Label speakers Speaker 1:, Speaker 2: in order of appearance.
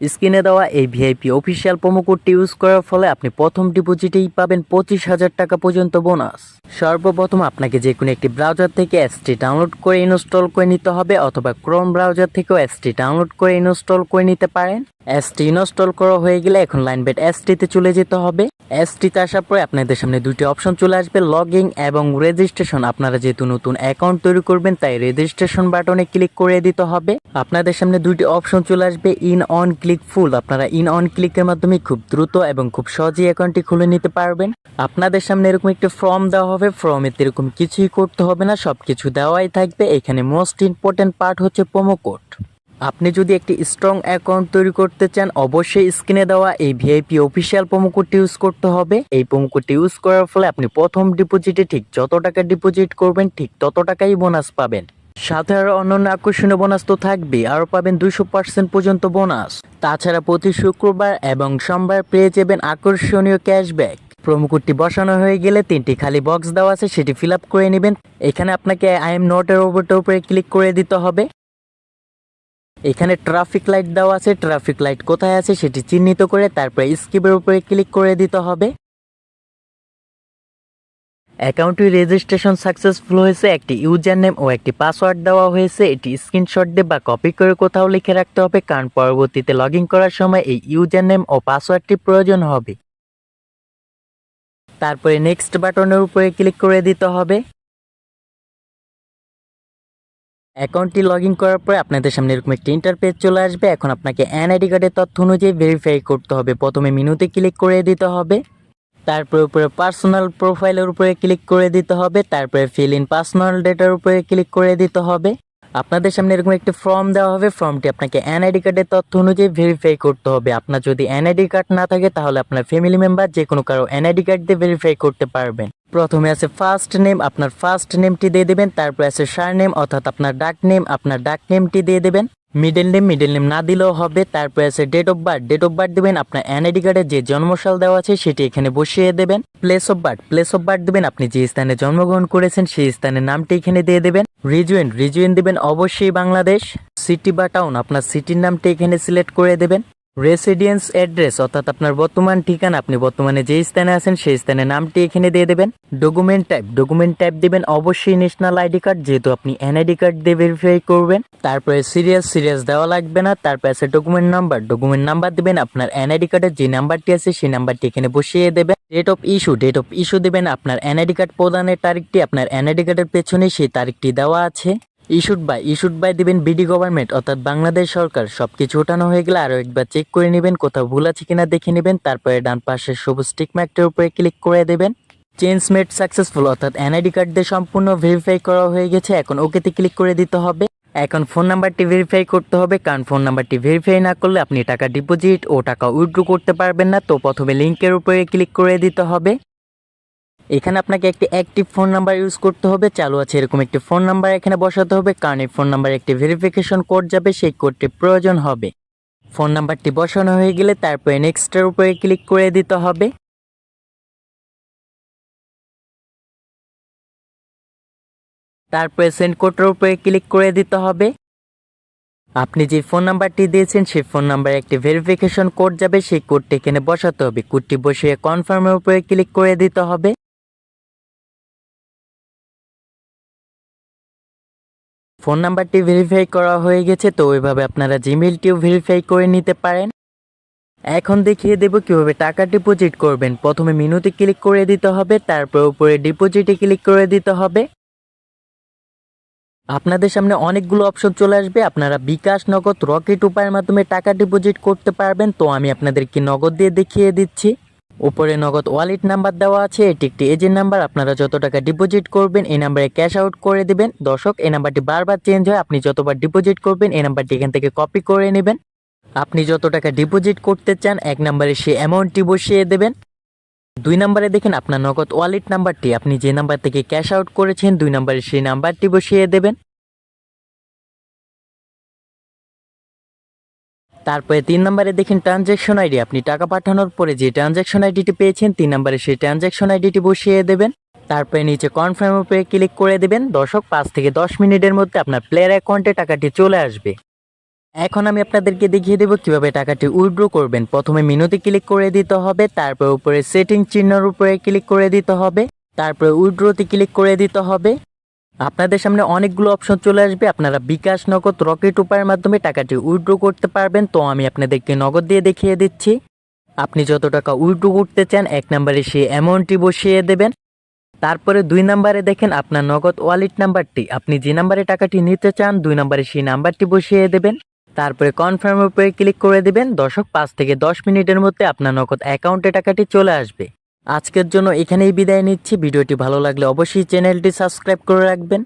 Speaker 1: স্ক্রিনে দেওয়া এই ভিআইপি অফিসিয়াল প্রোমো কোডটি ইউজ করার ফলে আপনি প্রথম ডিপোজিটেই পাবেন পঁচিশ হাজার টাকা পর্যন্ত বোনাস সর্বপ্রথম আপনাকে যে কোনো একটি ব্রাউজার থেকে এসটি ডাউনলোড করে ইনস্টল করে নিতে হবে অথবা ক্রোম ব্রাউজার থেকেও এসটি ডাউনলোড করে ইনস্টল করে নিতে পারেন। এসটি ইনস্টল করা হয়ে গেলে এখন লাইন লাইনবেট এসটিতে চলে যেতে হবে। এসটিতে আসার পরে আপনাদের সামনে দুটি অপশন চলে আসবে লগিং এবং রেজিস্ট্রেশন আপনারা যেহেতু নতুন অ্যাকাউন্ট তৈরি করবেন, তাই রেজিস্ট্রেশন বাটনে ক্লিক করে দিতে হবে। আপনাদের সামনে দুইটি অপশন চলে আসবে ইন অন ক্লিক ফুল আপনারা ইন অন ক্লিকের মাধ্যমে খুব দ্রুত এবং খুব সহজেই অ্যাকাউন্টটি খুলে নিতে পারবেন। আপনাদের সামনে এরকম একটি ফর্ম দেওয়া হবে ফর্মেতে এরকম কিছুই করতে হবে না, সবকিছু দেওয়াই থাকবে। এখানে মোস্ট ইম্পর্টেন্ট পার্ট হচ্ছে প্রোমো কোড আপনি যদি একটি স্ট্রং অ্যাকাউন্ট তৈরি করতে চান, অবশ্যই স্ক্রিনে দেওয়া এই ভিআইপি অফিসিয়াল কোডটি ইউজ করতে হবে। এই কোডটি ইউজ করার ফলে আপনি প্রথম ডিপোজিটে ঠিক যত টাকা ডিপোজিট করবেন, ঠিক তত টাকাই বোনাস পাবেন। সাথে আরও অন্যান্য আকর্ষণীয় বোনাস তো থাকবে আরও পাবেন দুইশো পার্সেন্ট পর্যন্ত বোনাস তাছাড়া প্রতি শুক্রবার এবং সোমবার পেয়ে যাবেন আকর্ষণীয় ক্যাশব্যাক কোডটি বসানো হয়ে গেলে তিনটি খালি বক্স দেওয়া আছে, সেটি ফিল আপ করে নেবেন। এখানে আপনাকে আই এম নট এর উপরে ক্লিক করে দিতে হবে। এখানে ট্রাফিক লাইট দেওয়া আছে ট্রাফিক লাইট কোথায় আছে সেটি চিহ্নিত করে তারপরে স্কিপের উপরে ক্লিক করে দিতে হবে। অ্যাকাউন্টটি রেজিস্ট্রেশন সাকসেসফুল হয়েছে, একটি ইউজার নেম ও একটি পাসওয়ার্ড দেওয়া হয়েছে, এটি স্ক্রিনশট দিয়ে বা কপি করে কোথাও লিখে রাখতে হবে, কারণ পরবর্তীতে লগ করার সময় এই ইউজার নেম ও পাসওয়ার্ডটি প্রয়োজন হবে। তারপরে নেক্সট বাটনের উপরে ক্লিক করে দিতে হবে। অ্যাকাউন্টটি লগ ইন করার পরে আপনাদের সামনে এরকম একটি ইন্টারপেজ চলে আসবে। এখন আপনাকে এনআইডি কার্ডের তথ্য অনুযায়ী ভেরিফাই করতে হবে। প্রথমে মেনুতে ক্লিক করে দিতে হবে। তারপরে উপরে পার্সোনাল প্রোফাইলের উপরে ক্লিক করে দিতে হবে। তারপরে ফিল ইন পার্সোনাল ডেটার উপরে ক্লিক করে দিতে হবে। আপনাদের সামনে এরকম একটি ফর্ম দেওয়া হবে। ফর্মটি আপনাকে এনআইডি কার্ডের তথ্য অনুযায়ী ভেরিফাই করতে হবে। আপনার যদি এনআইডি কার্ড না থাকে, তাহলে আপনার ফ্যামিলি মেম্বার যে কোনো কারও এনআইডি কার্ড দিয়ে ভেরিফাই করতে পারবেন। প্রথমে আছে ফার্স্ট নেম আপনার ফার্স্ট নেমটি দিয়ে দেবেন, তারপরে আছে সার নেম অর্থাৎ আপনার ডাক নেম আপনার ডাক নেমটি দিয়ে দেবেন। মিডল নেম মিডল নেম না দিলেও হবে, তারপরে আছে date of birth date of birth দেবেন, আপনার এনআইডি কার্ডে যে জন্মসাল দেওয়া আছে, সেটি এখানে বসিয়ে দেবেন। Place of birth place of birth দেবেন, আপনি যে স্থানে জন্মগ্রহণ করেছেন, সেই স্থানের নামটি এখানে দিয়ে দেবেন। রিজুয়েন্ট রিজুয়েন্ট দেবেন, অবশ্যই বাংলাদেশ। সিটি বা টাউন আপনার সিটির নামটি এখানে সিলেক্ট করে দেবেন। রেসিডেন্স অ্যাড্রেস অর্থাৎ আপনার বর্তমান ঠিকানা, আপনি বর্তমানে যে স্থানে আছেন সেই স্থানে নামটি এখানে দিয়ে দেবেন। ডকুমেন্ট টাইপ ডকুমেন্ট টাইপ দেবেন, অবশ্যই ন্যাশনাল আইডি কার্ড যেহেতু আপনি এনআইডি কার্ড দিয়ে ভেরিফাই করবেন। তারপরে সিরিয়াস সিরিয়াস দেওয়া লাগবে না, তারপরে আছে ডকুমেন্ট নাম্বার ডকুমেন্ট নাম্বার দেবেন আপনার এনআইডি কার্ডের যে নাম্বারটি আছে সেই নাম্বারটি এখানে বসিয়ে দেবেন। Date of issue date of issue দেবেন আপনার এনআইডি কার্ড প্রদানের তারিখটি, আপনার এনআইডি কার্ডের পেছনে সেই তারিখটি দেওয়া আছে। ইস্যুড বাই ইস্যুড বাই দিবেন বিডি গভর্নমেন্ট অর্থাৎ বাংলাদেশ সরকার। সব কিছু ওঠানো হয়ে গেলে আরও একবার চেক করে নেবেন, কোথাও ভুল আছে কিনা দেখে নেবেন, তারপরে ডান পাশে সবুজ টিক মার্কটির উপরে ক্লিক করে দেবেন। চেঞ্জ মেড সাকসেসফুল অর্থাৎ এনআইডি কার্ড দিয়ে সম্পূর্ণ ভেরিফাই করা হয়ে গেছে, এখন ওকেতে ক্লিক করে দিতে হবে। এখন ফোন নাম্বারটি ভেরিফাই করতে হবে, কারণ ফোন নাম্বারটি ভেরিফাই না করলে আপনি টাকা ডিপোজিট ও টাকা উইথড্র করতে পারবেন না, তো প্রথমে লিঙ্কের উপরে ক্লিক করে দিতে হবে। এখানে আপনাকে একটি অ্যাক্টিভ ফোন নাম্বার ইউজ করতে হবে। চালু আছে এরকম একটি ফোন নাম্বার এখানে বসাতে হবে। কারণ এই ফোন নাম্বার একটি ভেরিফিকেশন কোড যাবে, সেই কোডটি প্রয়োজন হবে। ফোন নাম্বারটি বসানো হয়ে গেলে তারপরে নেক্সটের উপরে ক্লিক করে দিতে হবে। তারপরে সেন্ড কোডের উপরে ক্লিক করে দিতে হবে। আপনি যে ফোন নাম্বারটি দিয়েছেন, সেই ফোন নাম্বারে একটি ভেরিফিকেশন কোড যাবে, সেই কোডটি এখানে বসাতে হবে। কোডটি বসিয়ে কনফার্মের উপরে ক্লিক করে দিতে হবে। ফোন নাম্বারটি ভেরিফাই করা হয়ে গেছে, তো ওইভাবে আপনারা জিমেলটিও ভেরিফাই করে নিতে পারেন। এখন দেখিয়ে দেব কীভাবে টাকা ডিপোজিট করবেন। প্রথমে মিনুতে ক্লিক করে দিতে হবে, তারপর উপরে ডিপোজিটে ক্লিক করে দিতে হবে। আপনাদের সামনে অনেকগুলো অপশন চলে আসবে, আপনারা বিকাশ, নগদ রকেট উপায়ের মাধ্যমে টাকা ডিপোজিট করতে পারবেন, তো আমি আপনাদেরকে নগদ দিয়ে দেখিয়ে দিচ্ছি। উপরে নগদ ওয়ালেট নাম্বার দেওয়া আছে, এটি একটি এজেন্ট নাম্বার আপনারা যত টাকা ডিপোজিট করবেন, এই নাম্বারে ক্যাশ আউট করে দিবেন। দর্শক, এই নাম্বারটি বারবার চেঞ্জ হয়, আপনি যতবার ডিপোজিট করবেন, এই নাম্বারটি এখান থেকে কপি করে নেবেন। আপনি যত টাকা ডিপোজিট করতে চান, এক নাম্বারে সে অ্যামাউন্টটি বসিয়ে দেবেন। দুই নাম্বারে দেখেন, আপনার নগদ ওয়ালেট নাম্বারটি আপনি যে নাম্বার থেকে ক্যাশ আউট করেছেন, দুই নাম্বারে সেই নাম্বারটি বসিয়ে দেবেন। তারপরে তিন নম্বরে দেখেন ট্রানজ্যাকশন আইডি আপনি টাকা পাঠানোর পরে যে ট্রানজ্যাকশন আইডিটি পেয়েছেন, তিন নম্বরে সেই ট্রানজ্যাকশন আইডিটি বসিয়ে দেবেন। তারপরে নিচে কনফার্ম উপরে ক্লিক করে দেবেন। দর্শক, পাঁচ থেকে দশ মিনিটের মধ্যে আপনার প্লেয়ার অ্যাকাউন্টে টাকাটি চলে আসবে। এখন আমি আপনাদেরকে দেখিয়ে দেবো কীভাবে টাকাটি উইথড্র করবেন। প্রথমে মেনুতে ক্লিক করে দিতে হবে, তারপর উপরে সেটিং চিহ্নের উপরে ক্লিক করে দিতে হবে, তারপরে উইথড্রোতে ক্লিক করে দিতে হবে। আপনাদের সামনে অনেকগুলো অপশন চলে আসবে। আপনারা বিকাশ নগদ রকেট উপায়ের মাধ্যমে টাকাটি উইথড্র করতে পারবেন। তো আমি আপনাদেরকে নগদ দিয়ে দেখিয়ে দিচ্ছি। আপনি যত টাকা উইথড্র করতে চান, এক নম্বরে সেই অ্যামাউন্টটি বসিয়ে দেবেন। তারপরে দুই নম্বরে দেখেন আপনার নগদ ওয়ালেট নাম্বারটি আপনি যে নাম্বারে টাকাটি নিতে চান, দুই নম্বরে সেই নাম্বারটি বসিয়ে দেবেন। তারপরে কনফার্মের উপরে ক্লিক করে দেবেন। দশক পাঁচ থেকে দশ মিনিটের মধ্যে আপনার নগদ অ্যাকাউন্টে টাকাটি চলে আসবে। আজকের জন্য এখানেই বিদায় নিচ্ছি। ভিডিওটি ভালো লাগলে অবশ্যই চ্যানেলটি সাবস্ক্রাইব করে রাখবেন।